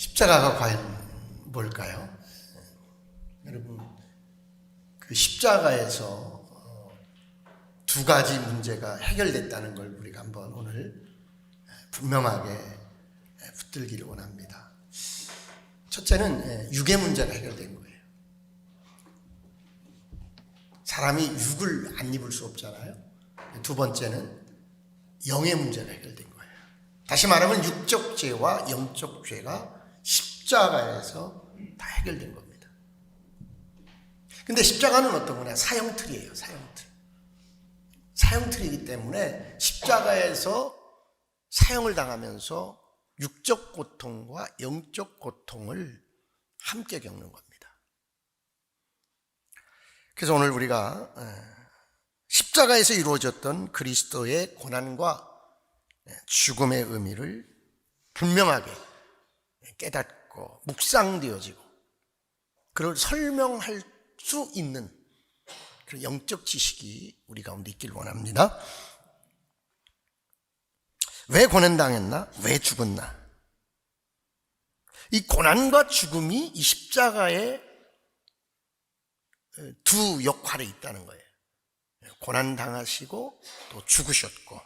십자가가 과연 뭘까요? 여러분, 그 십자가에서 어, 두 가지 문제가 해결됐다는 걸 우리가 한번 오늘 분명하게 붙들기를 원합니다. 첫째는 육의 문제가 해결된 거예요. 사람이 육을 안 입을 수 없잖아요. 두 번째는 영의 문제가 해결된 거예요. 다시 말하면 육적 죄와 영적 죄가 십자가에서 다 해결된 겁니다. 근데 십자가는 어떤 거냐? 사형틀이에요, 사형틀. 사형틀이기 때문에 십자가에서 사형을 당하면서 육적 고통과 영적 고통을 함께 겪는 겁니다. 그래서 오늘 우리가 십자가에서 이루어졌던 그리스도의 고난과 죽음의 의미를 분명하게 깨닫고 묵상되어지고 그걸 설명할 수 있는 그런 영적 지식이 우리 가운데 있길 원합니다. 왜 고난당했나? 왜 죽었나? 이 고난과 죽음이 이 십자가에 두 역할이 있다는 거예요. 고난당하시고 또 죽으셨고.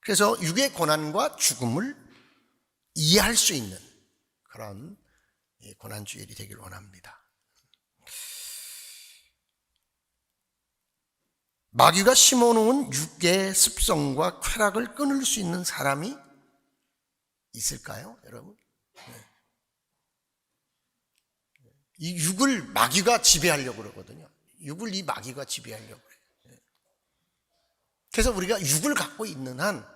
그래서 육의 고난과 죽음을 이해할 수 있는 그런 고난주일이 되길 원합니다. 마귀가 심어놓은 육의 습성과 쾌락을 끊을 수 있는 사람이 있을까요, 여러분? 네. 이 육을 마귀가 지배하려고 그러거든요. 육을 이 마귀가 지배하려고 그래요. 네. 그래서 우리가 육을 갖고 있는 한,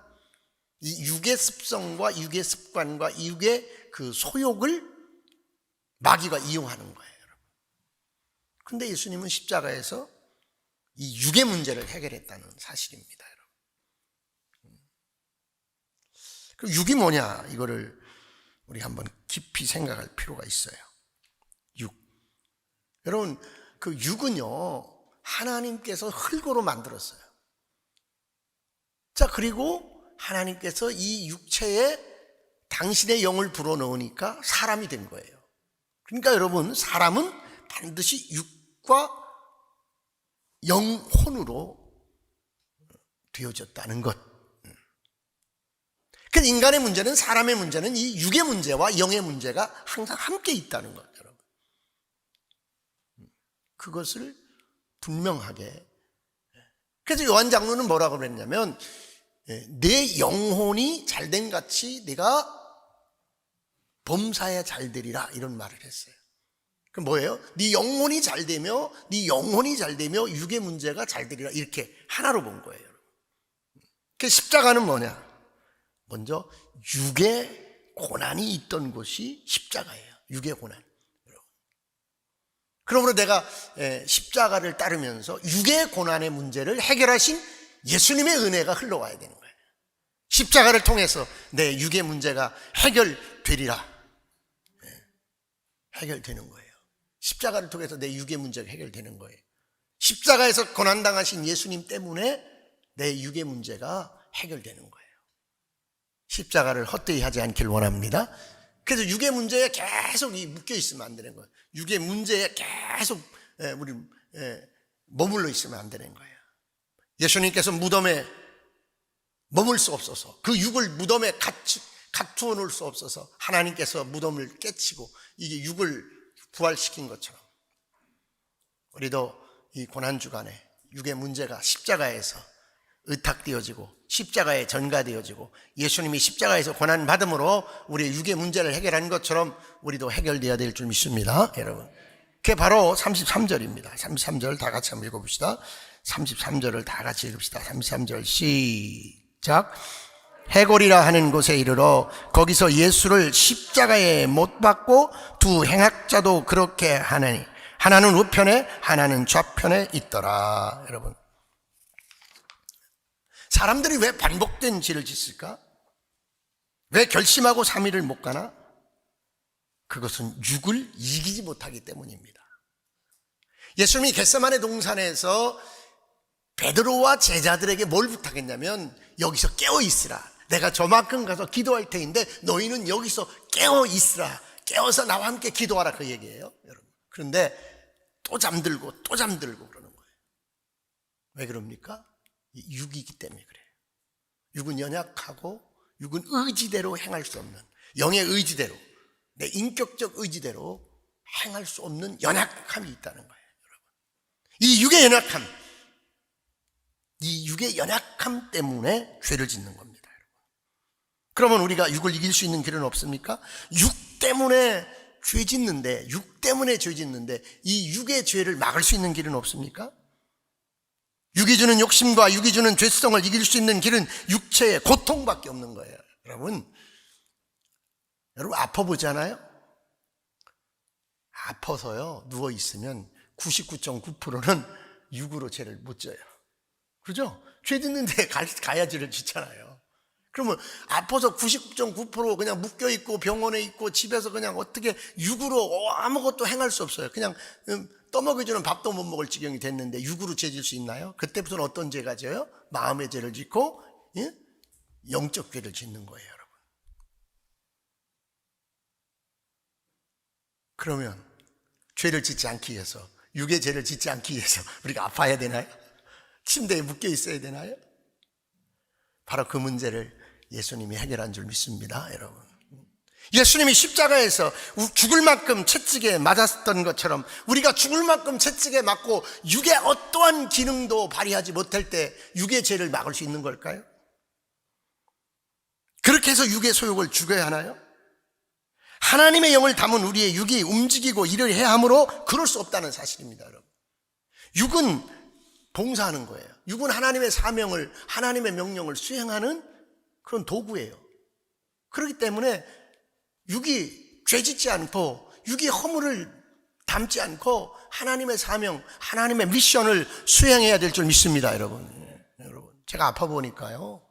이 육의 습성과 육의 습관과 육의 그 소욕을 마귀가 이용하는 거예요, 여러분. 근데 예수님은 십자가에서 이 육의 문제를 해결했다는 사실입니다, 여러분. 그 육이 뭐냐? 이거를 우리 한번 깊이 생각할 필요가 있어요. 육. 여러분, 그 육은요, 하나님께서 흙으로 만들었어요. 자, 그리고 하나님께서 이 육체에 당신의 영을 불어넣으니까 사람이 된 거예요. 그러니까 여러분, 사람은 반드시 육과 영혼으로 되어졌다는 것. 그 인간의 문제는 사람의 문제는 이 육의 문제와 영의 문제가 항상 함께 있다는 것, 여러분. 그것을 분명하게. 그래서 요한 장로는 뭐라고 그랬냐면 내 영혼이 잘된 같이 내가 범사에 잘 되리라 이런 말을 했어요. 그 뭐예요? 네 영혼이 잘 되며 네 영혼이 잘 되며 육의 문제가 잘 되리라 이렇게 하나로 본 거예요. 그 십자가는 뭐냐? 먼저 육의 고난이 있던 곳이 십자가예요. 육의 고난. 그러므로 내가 십자가를 따르면서 육의 고난의 문제를 해결하신 예수님의 은혜가 흘러와야 되는 거예요. 십자가를 통해서 내 육의 문제가 해결되리라. 해결되는 거예요. 십자가를 통해서 내 육의 문제가 해결되는 거예요. 십자가에서 고난당하신 예수님 때문에 내 육의 문제가 해결되는 거예요. 십자가를 헛되이 하지 않길 원합니다. 그래서 육의 문제에 계속 묶여 있으면 안 되는 거예요. 육의 문제에 계속 우리 머물러 있으면 안 되는 거예요. 예수님께서 무덤에 머물 수 없어서 그 육을 무덤에 갖추어 놓을 수 없어서 하나님께서 무덤을 깨치고 이게 육을 부활시킨 것처럼 우리도 이 고난 주간에 육의 문제가 십자가에서 의탁되어지고 십자가에 전가되어지고 예수님이 십자가에서 고난 받음으로 우리의 육의 문제를 해결한 것처럼 우리도 해결되어야 될 줄 믿습니다, 여러분. 그게 바로 33절입니다. 33절 다 같이 한번 읽어봅시다. 33절을 다 같이 읽읍시다. 33절 시작. 해골이라 하는 곳에 이르러 거기서 예수를 십자가에 못 박고 두 행악자도 그렇게 하느니 하나는 우편에 하나는 좌편에 있더라. 여러분. 사람들이 왜 반복된 죄를 짓을까? 왜 결심하고 3일을 못 가나? 그것은 육을 이기지 못하기 때문입니다. 예수님이 겟세만의 동산에서 베드로와 제자들에게 뭘 부탁했냐면 여기서 깨어 있으라. 내가 저만큼 가서 기도할 테인데 너희는 여기서 깨어 있으라. 깨어서 나와 함께 기도하라 그 얘기예요, 여러분. 그런데 또 잠들고 또 잠들고 그러는 거예요. 왜 그럽니까? 이 육이기 때문에 그래요. 육은 연약하고 육은 의지대로 행할 수 없는 영의 의지대로 내 인격적 의지대로 행할 수 없는 연약함이 있다는 거예요, 여러분. 이 육의 연약함, 이 육의 연약함 때문에 죄를 짓는 겁니다. 그러면 우리가 육을 이길 수 있는 길은 없습니까? 육 때문에 죄 짓는데, 육 때문에 죄 짓는데, 이 육의 죄를 막을 수 있는 길은 없습니까? 육이 주는 욕심과 육이 주는 죄성을 이길 수 있는 길은 육체의 고통밖에 없는 거예요. 여러분, 여러분 아파 보잖아요? 아파서요, 누워있으면 99.9%는 육으로 죄를 못 져요. 그죠? 죄 짓는데 가, 가야지를 짓잖아요. 그러면 아파서 99.9% 그냥 묶여 있고 병원에 있고 집에서 그냥 어떻게 육으로 아무것도 행할 수 없어요. 그냥 음, 떠먹여주는 밥도 못 먹을 지경이 됐는데 육으로 죄질 수 있나요? 그때부터는 어떤 죄가 져요? 마음의 죄를 짓고 예? 영적 죄를 짓는 거예요, 여러분. 그러면 죄를 짓지 않기 위해서 육의 죄를 짓지 않기 위해서 우리가 아파야 되나요? 침대에 묶여 있어야 되나요? 바로 그 문제를 예수님이 해결한 줄 믿습니다, 여러분. 예수님이 십자가에서 죽을 만큼 채찍에 맞았던 것처럼 우리가 죽을 만큼 채찍에 맞고 육의 어떠한 기능도 발휘하지 못할 때 육의 죄를 막을 수 있는 걸까요? 그렇게 해서 육의 소욕을 죽여야 하나요? 하나님의 영을 담은 우리의 육이 움직이고 일을 해야 하므로 그럴 수 없다는 사실입니다, 여러분. 육은 봉사하는 거예요. 육은 하나님의 사명을, 하나님의 명령을 수행하는 그런 도구예요. 그렇기 때문에 육이 죄짓지 않고 육이 허물을 담지 않고 하나님의 사명, 하나님의 미션을 수행해야 될 줄 믿습니다, 여러분. 예, 여러분, 제가 아파 보니까요.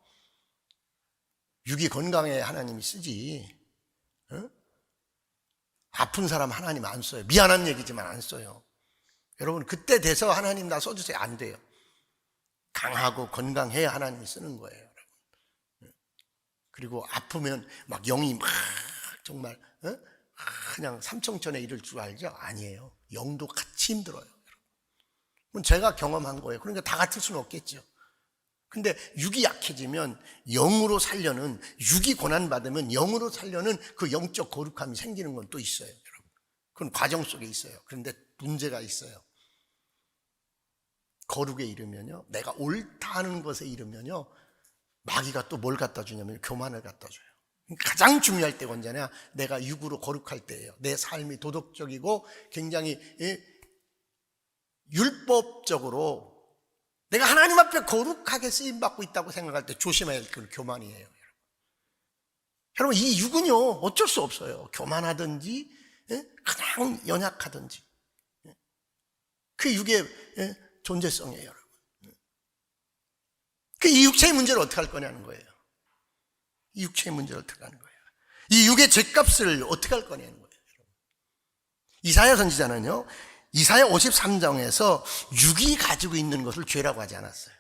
육이 건강해 하나님이 쓰지. 어? 아픈 사람 하나님 안 써요. 미안한 얘기지만 안 써요. 여러분, 그때 돼서 하나님 나 써주세요. 안 돼요. 강하고 건강해야 하나님이 쓰는 거예요. 여러분. 그리고 아프면 막 영이 막 정말 어? 그냥 삼청천에 이를 줄 알죠? 아니에요. 영도 같이 힘들어요. 여러분. 제가 경험한 거예요. 그러니까 다 같을 수는 없겠죠. 근데 육이 약해지면 영으로 살려는 육이 고난 받으면 영으로 살려는 그 영적 거룩함이 생기는 건 또 있어요, 여러분. 그건 과정 속에 있어요. 그런데 문제가 있어요. 거룩에 이르면요, 내가 옳다 하는 것에 이르면요, 마귀가 또 뭘 갖다 주냐면 교만을 갖다 줘요. 가장 중요할 때가 언제냐? 내가 육으로 거룩할 때예요. 내 삶이 도덕적이고 굉장히 예, 율법적으로 내가 하나님 앞에 거룩하게 쓰임 받고 있다고 생각할 때 조심해야 될건 교만이에요. 여러분. 이 육은요 어쩔 수 없어요. 교만하든지 예? 그냥 연약하든지 예? 그 육의 예? 존재성이에요, 여러분. 그 이 육체의 문제를 어떻게 할 거냐는 거예요. 이 육체의 문제를 어떻게 하는 거예요. 이 육의 죄값을 어떻게 할 거냐는 거예요. 여러분. 이사야 선지자는요. 이사야 53장에서 육이 가지고 있는 것을 죄라고 하지 않았어요.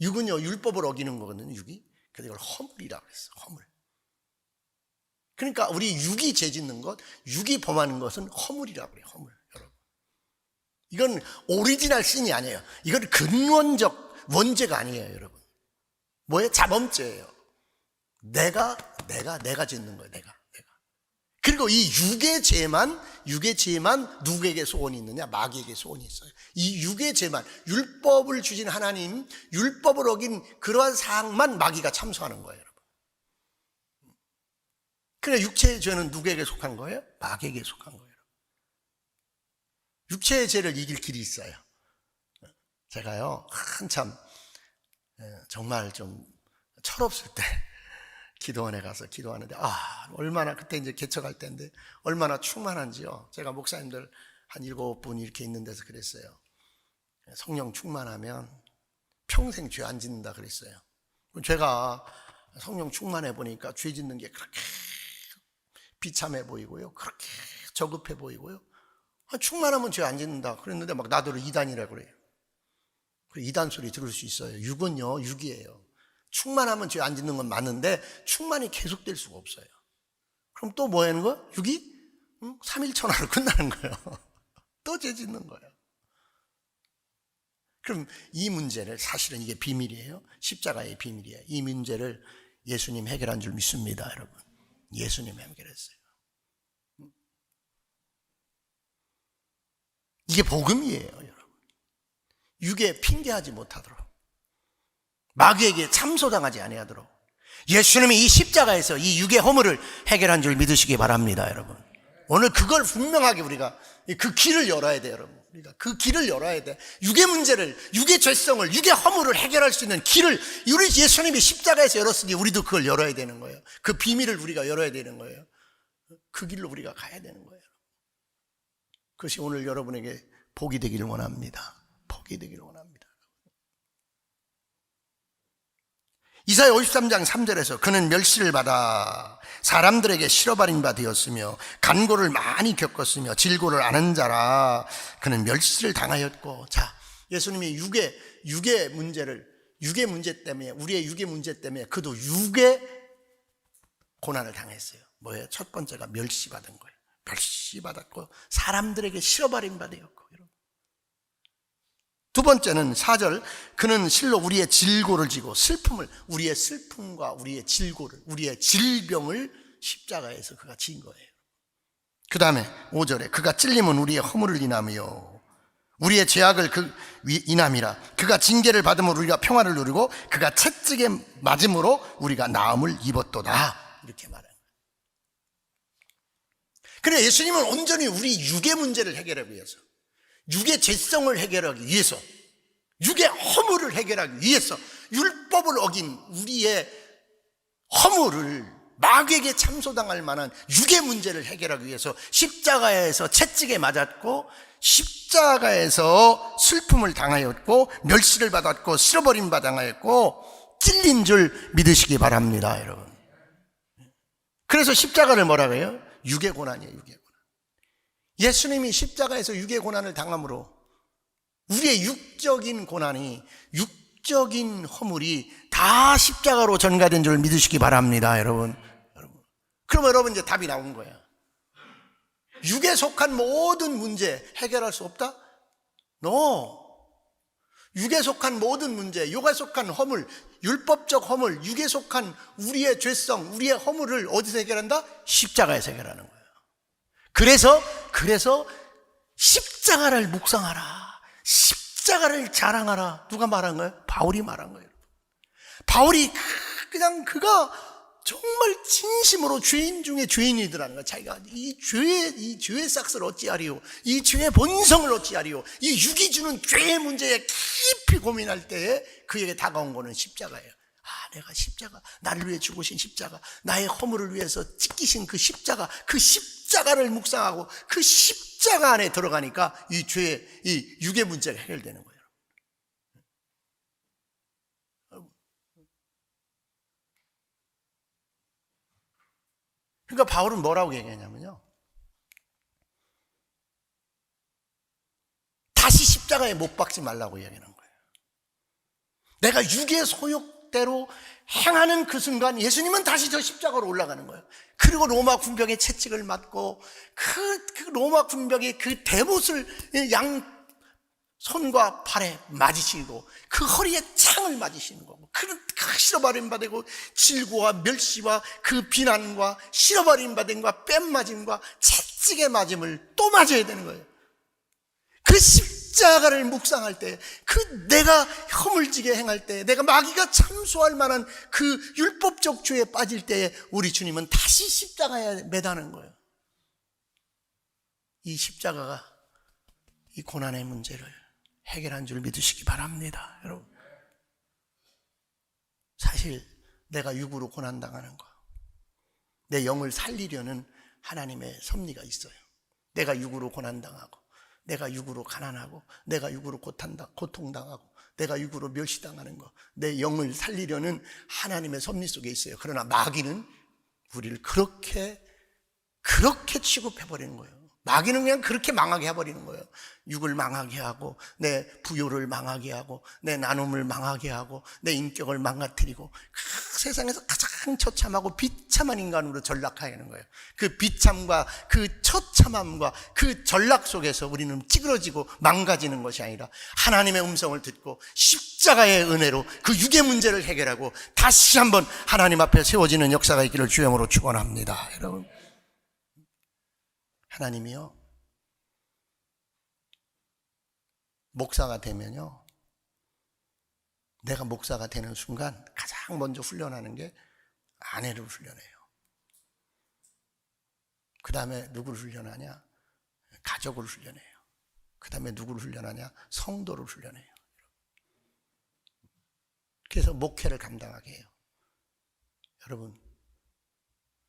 육은요, 율법을 어기는 거거든요, 육이. 그래서 이걸 허물이라고 했어요, 허물. 그러니까 우리 육이 죄 짓는 것, 육이 범하는 것은 허물이라고 그래요, 허물. 이건 오리지널 신이 아니에요. 이건 근원적 원죄가 아니에요, 여러분. 뭐예요? 자범죄예요. 내가, 내가, 내가 짓는 거예요, 내가. 그리고 이 육의 죄만 육의 죄만 누구에게 소원이 있느냐? 마귀에게 소원이 있어요. 이 육의 죄만 율법을 주신 하나님, 율법을 어긴 그러한 사항만 마귀가 참소하는 거예요, 여러분. 그래 육체의 죄는 누구에게 속한 거예요? 마귀에게 속한 거예요. 육체의 죄를 이길 길이 있어요. 제가요 한참 정말 좀 철없을 때 기도원에 가서 기도하는데 아 얼마나 그때 이제 개척할 때인데 얼마나 충만한지요. 제가 목사님들 한 일곱 분 이렇게 있는 데서 그랬어요. 성령 충만하면 평생 죄 안 짓는다 그랬어요. 제가 성령 충만해 보니까 죄 짓는 게 그렇게 비참해 보이고요. 그렇게 저급해 보이고요. 아, 충만하면 죄 안 짓는다 그랬는데 막 나더러 이단이라 그래요. 그 이단 소리 들을 수 있어요. 육은요, 육이에요. 충만하면 죄 안 짓는 건 맞는데 충만이 계속될 수가 없어요. 그럼 또 뭐 하는 거야? 6이? 응? 3일 천하로 끝나는 거예요. 또 죄 짓는 거예요. 그럼 이 문제를 사실은 이게 비밀이에요. 십자가의 비밀이에요. 이 문제를 예수님 해결한 줄 믿습니다, 여러분. 예수님 해결했어요. 이게 복음이에요, 여러분. 육에 핑계하지 못하도록. 마귀에게 참소당하지 아니하도록. 예수님이 이 십자가에서 이 육의 허물을 해결한 줄 믿으시기 바랍니다, 여러분. 오늘 그걸 분명하게 우리가 그 길을 열어야 돼요, 여러분. 우리가 그 길을 열어야 돼. 육의 문제를, 육의 죄성을, 육의 허물을 해결할 수 있는 길을 우리 예수님이 십자가에서 열었으니 우리도 그걸 열어야 되는 거예요. 그 비밀을 우리가 열어야 되는 거예요. 그 길로 우리가 가야 되는 거예요. 그것이 오늘 여러분에게 복이 되기를 원합니다. 복이 되기를 원합니다. 이사야 53장 3절에서 그는 멸시를 받아 사람들에게 실어버린 바 되었으며 간고를 많이 겪었으며 질고를 아는 자라 그는 멸시를 당하였고 자 예수님이 육의 육의 문제를 육의 문제 때문에 우리의 육의 문제 때문에 그도 육의 고난을 당했어요. 뭐예요? 첫 번째가 멸시받은 거예요. 멸시받았고 사람들에게 실어버린 바 되었고 여러분. 두 번째는 사절 그는 실로 우리의 질고를 지고 슬픔을 우리의 슬픔과 우리의 질고를 우리의 질병을 십자가에서 그가 진 거예요. 그 다음에 5절에 그가 찔림은 우리의 허물을 인하며 우리의 죄악을 그 위- 인함이라 그가 징계를 받음으로 우리가 평화를 누리고 그가 채찍에 맞음으로 우리가 나음을 입었도다 이렇게 말해요. 그래 예수님은 온전히 우리 육의 문제를 해결하기 위해서 육의 죄성을 해결하기 위해서 육의 허물을 해결하기 위해서 율법을 어긴 우리의 허물을 마귀에게 참소당할 만한 육의 문제를 해결하기 위해서 십자가에서 채찍에 맞았고 십자가에서 슬픔을 당하였고 멸시를 받았고 쓸어버림 받당하였고 찔린 줄 믿으시기 바랍니다 여러분 그래서 십자가를 뭐라고 해요? 육의 고난이에요 육의 고난 예수님이 십자가에서 육의 고난을 당함으로 우리의 육적인 고난이 육적인 허물이 다 십자가로 전가된 줄 믿으시기 바랍니다, 여러분. 여러분. 그럼 여러분 이제 답이 나온 거야. 육에 속한 모든 문제 해결할 수 없다? No. 육에 속한 모든 문제, 육에 속한 허물, 율법적 허물, 육에 속한 우리의 죄성, 우리의 허물을 어디서 해결한다? 십자가에서 해결하는 거예요. 그래서 그래서 십자가를 묵상하라. 십자가를 자랑하라. 누가 말한 거예요? 바울이 말한 거예요. 바울이 그- 그냥 그가 정말 진심으로 죄인 중에 죄인이더라는 거야. 자기가 이 죄의 이 죄의 싹스를 어찌하리요? 이 죄의 본성을 어찌하리요? 이 육이 주는 죄의 문제에 깊이 고민할 때에 그에게 다가온 거는 십자가예요. 아, 내가 십자가, 나를 위해 죽으신 십자가, 나의 허물을 위해서 찢기신 그 십자가, 그 십자가를 묵상하고 그 십자가 안에 들어가니까 이 죄의, 이 육의 문제가 해결되는 거예요. 그러니까 바울은 뭐라고 얘기하냐면요. 다시 십자가에 못 박지 말라고 이야기하는 거예요. 내가 육의 소욕대로 행하는 그 순간 예수님은 다시 저 십자가로 올라가는 거예요. 그리고 로마 군병의 채찍을 맞고 그, 그 로마 군병의 그 대못을 양 손과 발에 맞으시고 그 허리에 창을 맞으시는 거고 그는 그 실어버림 받고 질고와 멸시와 그 비난과 실어버림 받음과 뺨 맞음과 채찍에 맞음을 또 맞아야 되는 거예요. 그 십자가를 묵상할 때, 그 내가 허물지게 행할 때, 내가 마귀가 참소할 만한 그 율법적 죄에 빠질 때에 우리 주님은 다시 십자가에 매다는 거예요. 이 십자가가 이 고난의 문제를 해결한 줄 믿으시기 바랍니다, 여러분. 사실 내가 육으로 고난당하는 거, 내 영을 살리려는 하나님의 섭리가 있어요. 내가 육으로 고난당하고, 내가 육으로 가난하고, 내가 육으로 고통당하고, 내가 육으로 멸시당하는 거, 내 영을 살리려는 하나님의 섭리 속에 있어요. 그러나 마귀는 우리를 그렇게, 그렇게 취급해버리는 거예요. 마귀는 그냥 그렇게 망하게 해버리는 거예요. 육을 망하게 하고, 내 부요를 망하게 하고, 내 나눔을 망하게 하고, 내 인격을 망가뜨리고, 그 세상에서 가장 처참하고 비참한 인간으로 전락하게 하는 거예요. 그 비참과 그 처참함과 그 전락 속에서 우리는 찌그러지고 망가지는 것이 아니라 하나님의 음성을 듣고 십자가의 은혜로 그 육의 문제를 해결하고 다시 한번 하나님 앞에 세워지는 역사가 있기를 주영으로 축원합니다. 여러분. 하나님이요. 목사가 되면요. 내가 목사가 되는 순간 가장 먼저 훈련하는 게 아내를 훈련해요. 그 다음에 누구를 훈련하냐? 가족을 훈련해요. 그 다음에 누구를 훈련하냐? 성도를 훈련해요. 그래서 목회를 감당하게 해요. 여러분,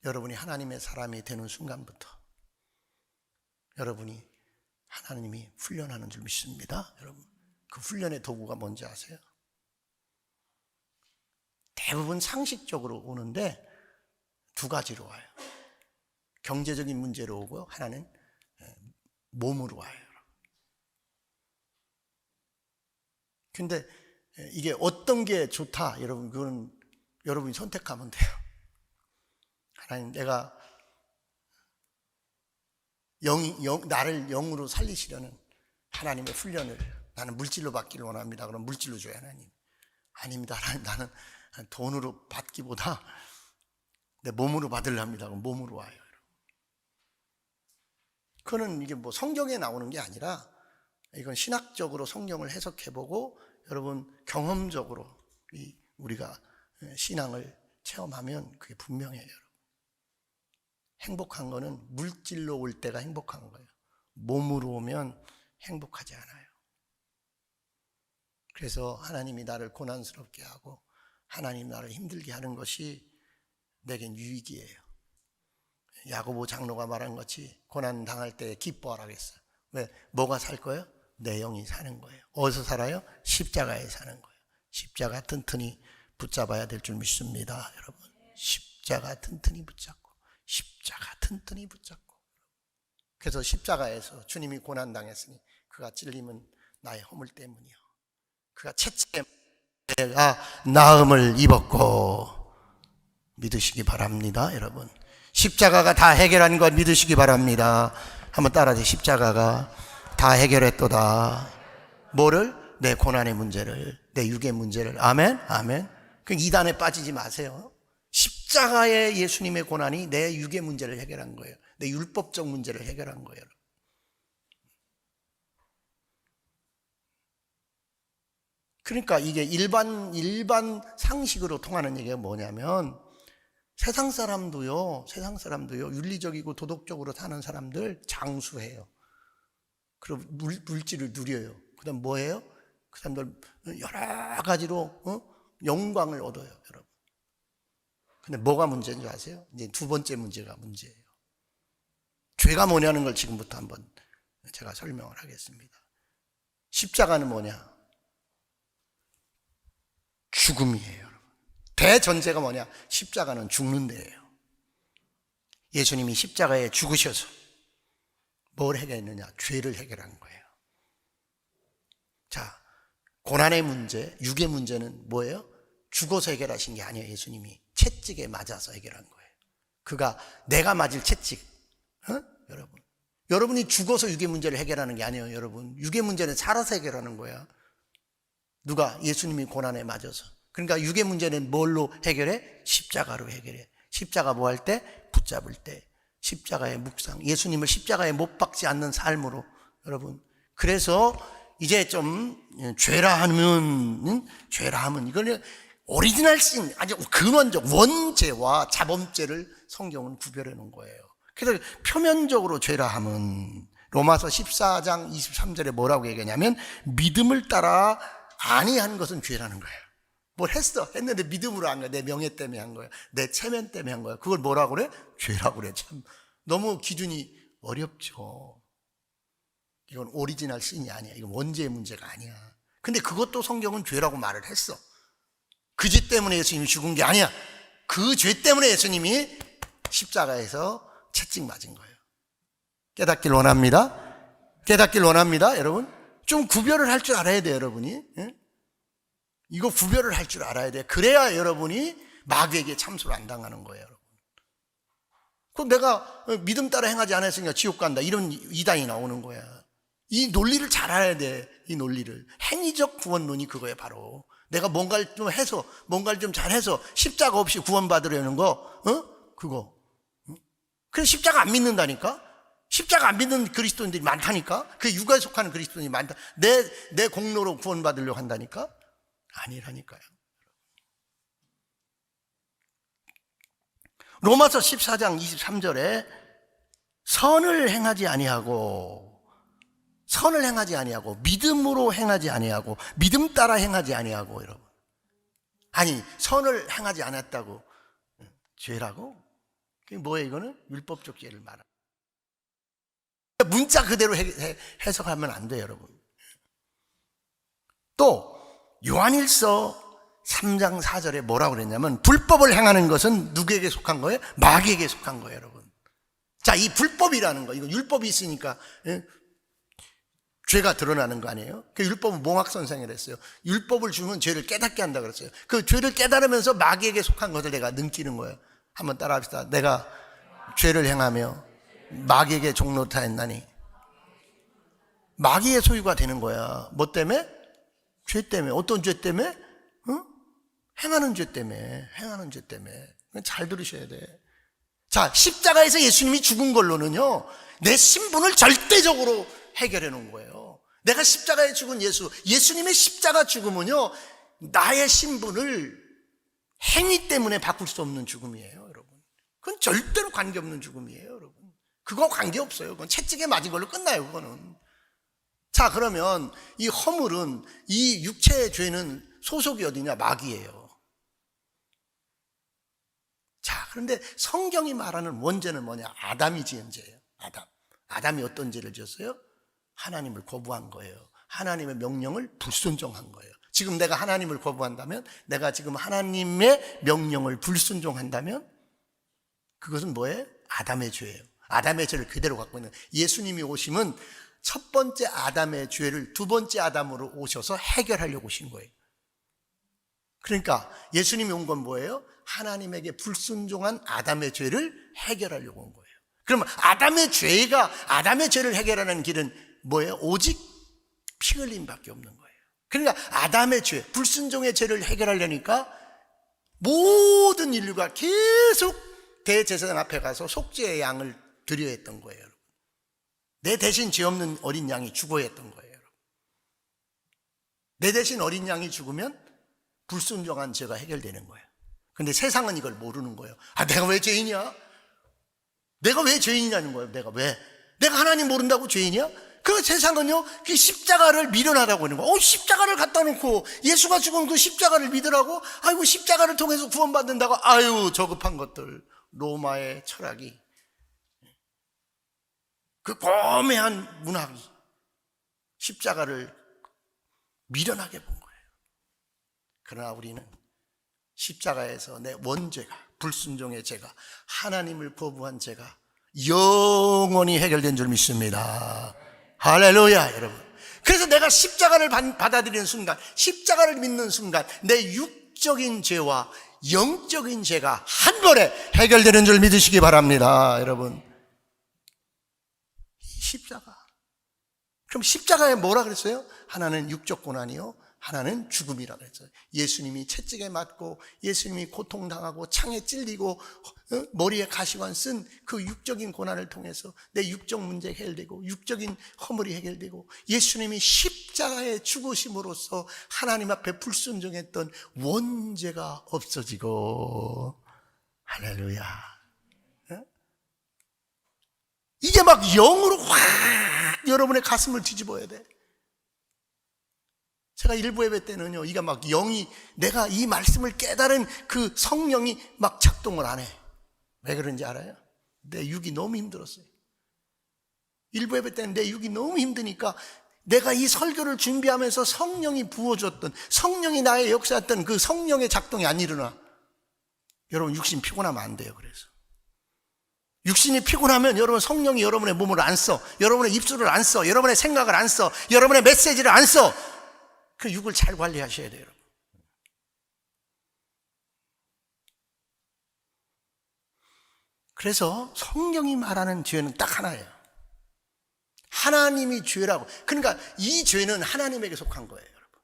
여러분이 하나님의 사람이 되는 순간부터 여러분이 하나님이 훈련하는 줄 믿습니다. 여러분, 그 훈련의 도구가 뭔지 아세요? 대부분 상식적으로 오는데 두 가지로 와요. 경제적인 문제로 오고요. 하나는 몸으로 와요. 근데 이게 어떤 게 좋다, 여러분, 그건 여러분이 선택하면 돼요. 하나님, 내가 영, 영, 나를 영으로 살리시려는 하나님의 훈련을 나는 물질로 받기를 원합니다. 그럼 물질로 줘요, 하나님. 아닙니다. 나는 돈으로 받기보다 내 몸으로 받으려 합니다. 그럼 몸으로 와요. 그거는 이게 뭐 성경에 나오는 게 아니라 이건 신학적으로 성경을 해석해보고 여러분 경험적으로 이 우리가 신앙을 체험하면 그게 분명해요. 행복한 거는 물질로 올 때가 행복한 거예요. 몸으로 오면 행복하지 않아요. 그래서 하나님이 나를 고난스럽게 하고 하나님 나를 힘들게 하는 것이 내겐 유익이에요. 야고보 장로가 말한 것이 고난 당할 때 기뻐하라 그랬어요. 왜? 뭐가 살 거예요? 내 영이 사는 거예요. 어디서 살아요? 십자가에 사는 거예요. 십자가 튼튼히 붙잡아야 될 줄 믿습니다, 여러분. 십자가 튼튼히 붙잡고, 십자가 튼튼히 붙잡고. 그래서 십자가에서 주님이 고난 당했으니 그가 찔림은 나의 허물 때문이요. 그가 채찍에 내가 나음을 입었고 믿으시기 바랍니다, 여러분. 십자가가 다 해결한 것 믿으시기 바랍니다. 한번 따라하세요. 십자가가 다 해결했도다. 뭐를? 내 고난의 문제를, 내 육의 문제를. 아멘? 아멘. 그 이단에 빠지지 마세요. 십자가의 예수님의 고난이 내 육의 문제를 해결한 거예요. 내 율법적 문제를 해결한 거예요. 그러니까 이게 일반, 일반 상식으로 통하는 얘기가 뭐냐면 세상 사람도요, 세상 사람도요, 윤리적이고 도덕적으로 사는 사람들 장수해요. 그럼 물, 물질을 누려요. 그 다음 뭐예요? 그 사람들 여러 가지로 어? 영광을 얻어요, 여러분. 근데 뭐가 문제인 줄 아세요? 이제 두 번째 문제가 문제예요. 죄가 뭐냐는 걸 지금부터 한번 제가 설명을 하겠습니다. 십자가는 뭐냐? 죽음이에요, 여러분. 대전제가 뭐냐? 십자가는 죽는 데예요. 예수님이 십자가에 죽으셔서 뭘 해결했느냐? 죄를 해결한 거예요. 자, 고난의 문제, 육의 문제는 뭐예요? 죽어서 해결하신 게 아니에요, 예수님이. 채찍에 맞아서 해결한 거예요. 그가 내가 맞을 채찍, 어? 여러분. 여러분이 죽어서 육의 문제를 해결하는 게 아니에요, 여러분. 육의 문제는 살아서 해결하는 거야. 누가 예수님이 고난에 맞아서. 그러니까 육의 문제는 뭘로 해결해? 십자가로 해결해. 십자가 뭐 할 때? 붙잡을 때. 십자가의 묵상. 예수님을 십자가에 못 박지 않는 삶으로. 여러분. 그래서 이제 좀 죄라 하면 죄라 하면 이걸 오리지널 씬 아주 근원적 원죄와 자범죄를 성경은 구별해 놓은 거예요. 그래서 표면적으로 죄라 하면 로마서 14장 23절에 뭐라고 얘기하냐면 믿음을 따라 아니한 것은 죄라는 거예요. 뭘 했어? 했는데 믿음으로 한 거야. 내 명예 때문에 한 거야. 내 체면 때문에 한 거야. 그걸 뭐라고 그래? 죄라고 그래. 참 너무 기준이 어렵죠. 이건 오리지널 씬이 아니야. 이건 원죄의 문제가 아니야. 근데 그것도 성경은 죄라고 말을 했어. 그 죄 때문에 예수님이 죽은 게 아니야. 그 죄 때문에 예수님이 십자가에서 채찍 맞은 거예요. 깨닫길 원합니다. 깨닫길 원합니다, 여러분. 좀 구별을 할 줄 알아야 돼요, 여러분이. 예? 이거 구별을 할 줄 알아야 돼. 그래야 여러분이 마귀에게 참소를 안 당하는 거예요, 여러분. 그럼 내가 믿음 따라 행하지 않았으니까 지옥 간다. 이런 이단이 나오는 거야. 이 논리를 잘 알아야 돼. 이 논리를. 행위적 구원론이 그거예요, 바로. 내가 뭔가를 좀 해서, 뭔가를 좀 잘해서 십자가 없이 구원받으려는 거, 어? 그거. 그래서 십자가 안 믿는다니까? 십자가 안 믿는 그리스도인들이 많다니까? 그 육아에 속하는 그리스도인이 많다. 내, 내 공로로 구원받으려고 한다니까? 아니라니까요. 로마서 14장 23절에 선을 행하지 아니하고 선을 행하지 아니하고 믿음으로 행하지 아니하고 믿음 따라 행하지 아니하고 여러분 아니 선을 행하지 않았다고 죄라고 그게 뭐예요 이거는 율법적 죄를 말하 문자 그대로 해석하면 안 돼요 여러분 또 요한일서 3장 4절에 뭐라고 그랬냐면 불법을 행하는 것은 누구에게 속한 거예요? 마귀에게 속한 거예요, 여러분. 자, 이 불법이라는 거, 이거 율법이 있으니까 예? 죄가 드러나는 거 아니에요? 그 율법은 몽학 선생이 그랬어요. 율법을 주면 죄를 깨닫게 한다 그랬어요. 그 죄를 깨달으면서 마귀에게 속한 것을 내가 느끼는 거예요. 한번 따라합시다. 내가 죄를 행하며 마귀에게 종노타 했나니 마귀의 소유가 되는 거야. 뭐 때문에? 죄 때문에. 어떤 죄 때문에? 응? 행하는 죄 때문에, 행하는 죄 때문에. 잘 들으셔야 돼. 자, 십자가에서 예수님이 죽은 걸로는요, 내 신분을 절대적으로 해결해 놓은 거예요. 내가 십자가에 죽은 예수, 예수님의 십자가 죽음은요, 나의 신분을 행위 때문에 바꿀 수 없는 죽음이에요, 여러분. 그건 절대로 관계없는 죽음이에요, 여러분. 그거 관계없어요. 그건 채찍에 맞은 걸로 끝나요, 그거는. 자, 그러면 이 허물은, 이 육체의 죄는 소속이 어디냐? 마귀예요. 자, 그런데 성경이 말하는 원죄는 뭐냐? 아담이 지은 죄예요. 아담. 아담이 어떤 죄를 지었어요? 하나님을 거부한 거예요. 하나님의 명령을 불순종한 거예요. 지금 내가 하나님을 거부한다면, 내가 지금 하나님의 명령을 불순종한다면, 그것은 뭐예요? 아담의 죄예요. 아담의 죄를 그대로 갖고 있는 예수님이 오심은 첫 번째 아담의 죄를 두 번째 아담으로 오셔서 해결하려고 오신 거예요. 그러니까 예수님이 온 건 뭐예요? 하나님에게 불순종한 아담의 죄를 해결하려고 온 거예요. 그러면 아담의 죄가 아담의 죄를 해결하는 길은 뭐예요? 오직 피 흘림밖에 없는 거예요. 그러니까 아담의 죄, 불순종의 죄를 해결하려니까 모든 인류가 계속 대제사장 앞에 가서 속죄의 양을 드려야 했던 거예요. 여러분. 내 대신 죄 없는 어린 양이 죽어야 했던 거예요. 여러분. 내 대신 어린 양이 죽으면 불순종한 죄가 해결되는 거예요. 근데 세상은 이걸 모르는 거예요. 아, 내가 왜 죄인이야? 내가 왜 죄인이냐는 거예요. 내가 왜? 내가 하나님 모른다고 죄인이야? 그 세상은요, 그 십자가를 미련하라고 하는 거예요. 어, 십자가를 갖다 놓고 예수가 죽은 그 십자가를 믿으라고? 아이고, 십자가를 통해서 구원받는다고? 아유, 저급한 것들. 로마의 철학이. 그 고매한 문학이 십자가를 미련하게 본 거예요. 그러나 우리는 십자가에서 내 원죄가, 불순종의 죄가, 하나님을 거부한 죄가 영원히 해결된 줄 믿습니다. 할렐루야, 여러분. 그래서 내가 십자가를 받아들이는 순간, 십자가를 믿는 순간, 내 육적인 죄와 영적인 죄가 한 번에 해결되는 줄 믿으시기 바랍니다, 여러분. 십자가. 그럼 십자가에 뭐라 그랬어요? 하나는 육적 고난이요. 하나는 죽음이라 그랬어요. 예수님이 채찍에 맞고 예수님이 고통당하고 창에 찔리고 어? 머리에 가시관 쓴 그 육적인 고난을 통해서 내 육적 문제 해결되고 육적인 허물이 해결되고 예수님이 십자가에 죽으심으로써 하나님 앞에 불순종했던 원죄가 없어지고 할렐루야. 어? 이게 막 영으로 확 여러분의 가슴을 뒤집어야 돼. 제가 일부 예배 때는요, 이가 막 영이, 내가 이 말씀을 깨달은 그 성령이 막 작동을 안 해. 왜 그런지 알아요? 내 육이 너무 힘들었어요. 일부 예배 때는 내 육이 너무 힘드니까 내가 이 설교를 준비하면서 성령이 부어줬던, 성령이 나의 역사했던 그 성령의 작동이 안 일어나. 여러분, 육신 피곤하면 안 돼요, 그래서. 육신이 피곤하면 여러분 성령이 여러분의 몸을 안 써. 여러분의 입술을 안 써. 여러분의 생각을 안 써. 여러분의 메시지를 안 써. 그 육을 잘 관리하셔야 돼요, 여러분. 그래서 성령이 말하는 죄는 딱 하나예요. 하나님이 죄라고. 그러니까 이 죄는 하나님에게 속한 거예요, 여러분.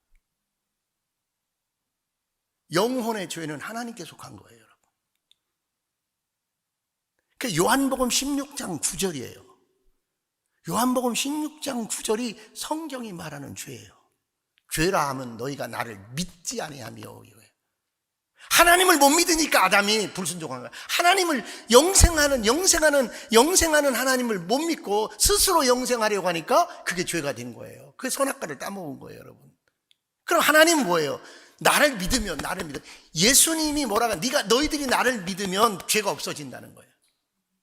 영혼의 죄는 하나님께 속한 거예요, 여러분. 그 요한복음 16장 9절이에요. 요한복음 16장 9절이 성경이 말하는 죄예요. 죄라 하면 너희가 나를 믿지 아니하며. 하나님을 못 믿으니까 아담이 불순종한 거야. 하나님을 영생하는 영생하는 영생하는 하나님을 못 믿고 스스로 영생하려고 하니까 그게 죄가 된 거예요. 그 선악과를 따먹은 거예요, 여러분. 그럼 하나님은 뭐예요? 나를 믿으면 나를 믿어. 예수님이 뭐라고 네가 너희들이 나를 믿으면 죄가 없어진다는 거예요.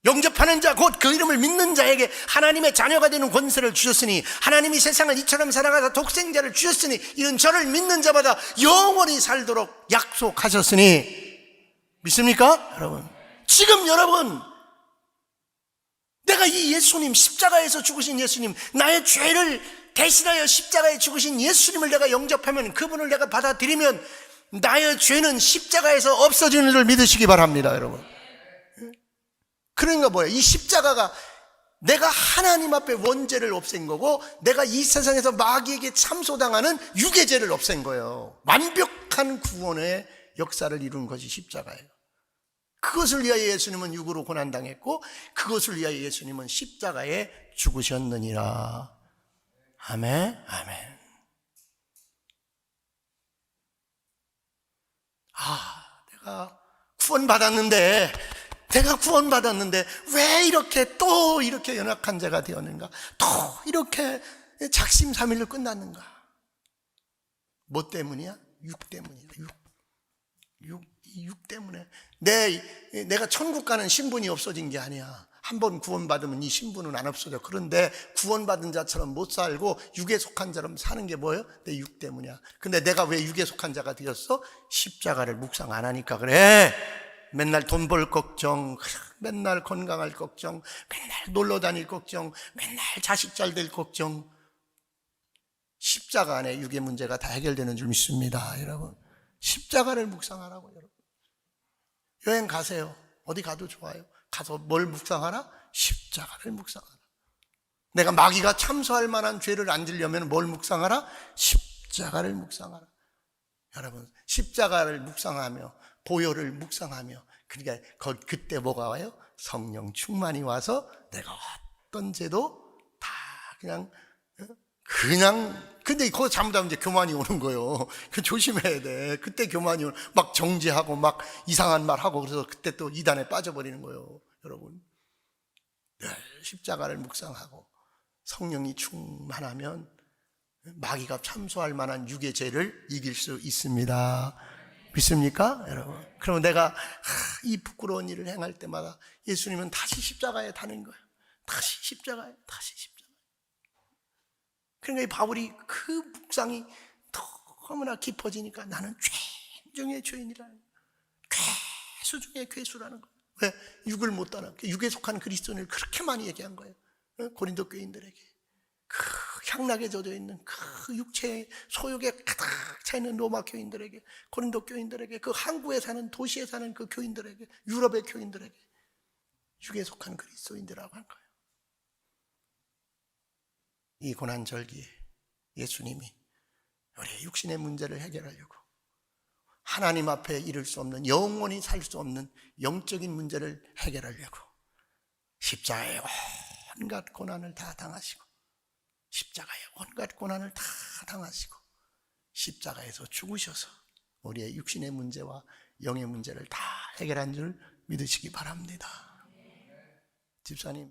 영접하는 자, 곧 그 이름을 믿는 자에게 하나님의 자녀가 되는 권세를 주셨으니, 하나님이 세상을 이처럼 사랑하사 독생자를 주셨으니, 이런 저를 믿는 자마다 영원히 살도록 약속하셨으니, 믿습니까? 여러분. 지금 여러분, 내가 이 예수님, 십자가에서 죽으신 예수님, 나의 죄를 대신하여 십자가에 죽으신 예수님을 내가 영접하면, 그분을 내가 받아들이면, 나의 죄는 십자가에서 없어지는 줄 믿으시기 바랍니다, 여러분. 그러니까 뭐예요? 이 십자가가 내가 하나님 앞에 원죄를 없앤 거고 내가 이 세상에서 마귀에게 참소당하는 유괴죄를 없앤 거예요. 완벽한 구원의 역사를 이룬 것이 십자가예요. 그것을 위하여 예수님은 육으로 고난당했고 그것을 위하여 예수님은 십자가에 죽으셨느니라. 아멘, 아멘. 아, 내가 구원받았는데 내가 구원받았는데 왜 이렇게 또 이렇게 연약한 자가 되었는가? 또 이렇게 작심삼일로 끝났는가? 뭐 때문이야? 육 때문이다. 육. 육, 이육 때문에. 내, 내가 천국 가는 신분이 없어진 게 아니야. 한 번 구원받으면 이 신분은 안 없어져. 그런데 구원받은 자처럼 못 살고 육에 속한 자처럼 사는 게 뭐예요? 내 육 때문이야. 근데 내가 왜 육에 속한 자가 되었어? 십자가를 묵상 안 하니까 그래. 맨날 돈 벌 걱정, 맨날 건강할 걱정, 맨날 놀러 다닐 걱정, 맨날 자식 잘 될 걱정. 십자가 안에 육의 문제가 다 해결되는 줄 믿습니다, 여러분. 십자가를 묵상하라고, 여러분. 여행 가세요. 어디 가도 좋아요. 가서 뭘 묵상하라? 십자가를 묵상하라. 내가 마귀가 참소할 만한 죄를 안 지려면 뭘 묵상하라? 십자가를 묵상하라. 여러분, 십자가를 묵상하며 보혈을 묵상하며 그러니까 거- 그때 뭐가 와요? 성령 충만이 와서 내가 어떤 죄도 다 그냥 어? 그냥 근데 거기 잘못하면 이제 교만이 오는 거예요. 그 조심해야 돼. 그때 교만이 오는 막 정죄하고 막 이상한 말 하고 그래서 그때 또 이단에 빠져버리는 거예요, 여러분. 늘 십자가를 묵상하고 성령이 충만하면 마귀가 참소할 만한 육의 죄를 이길 수 있습니다. 믿습니까? 여러분. 그러면 내가 하, 이 부끄러운 일을 행할 때마다 예수님은 다시 십자가에 타는 거예요. 다시 십자가에, 다시 십자가에. 그러니까 이 바울이 그 묵상이 너무나 깊어지니까 나는 죄 중에 죄인이라는 거예요. 괴수 중에 괴수라는 거예요. 왜? 육을 못 따라. 육에 속한 그리스도인을 그렇게 많이 얘기한 거예요. 어? 고린도 교인들에게. 그 향락에 젖어 있는 그 육체의 소욕에 가득 차 있는 로마 교인들에게, 고린도 교인들에게, 그 항구에 사는 도시에 사는 그 교인들에게, 유럽의 교인들에게 육에 속한 그리스도인들이라고 한 거예요. 이 고난 절기에 예수님이 우리의 육신의 문제를 해결하려고 하나님 앞에 이를 수 없는 영원히 살 수 없는 영적인 문제를 해결하려고 십자가에 온갖 고난을 다 당하시고 십자가에 온갖 고난을 다 당하시고 십자가에서 죽으셔서 우리의 육신의 문제와 영의 문제를 다 해결한 줄 믿으시기 바랍니다. 집사님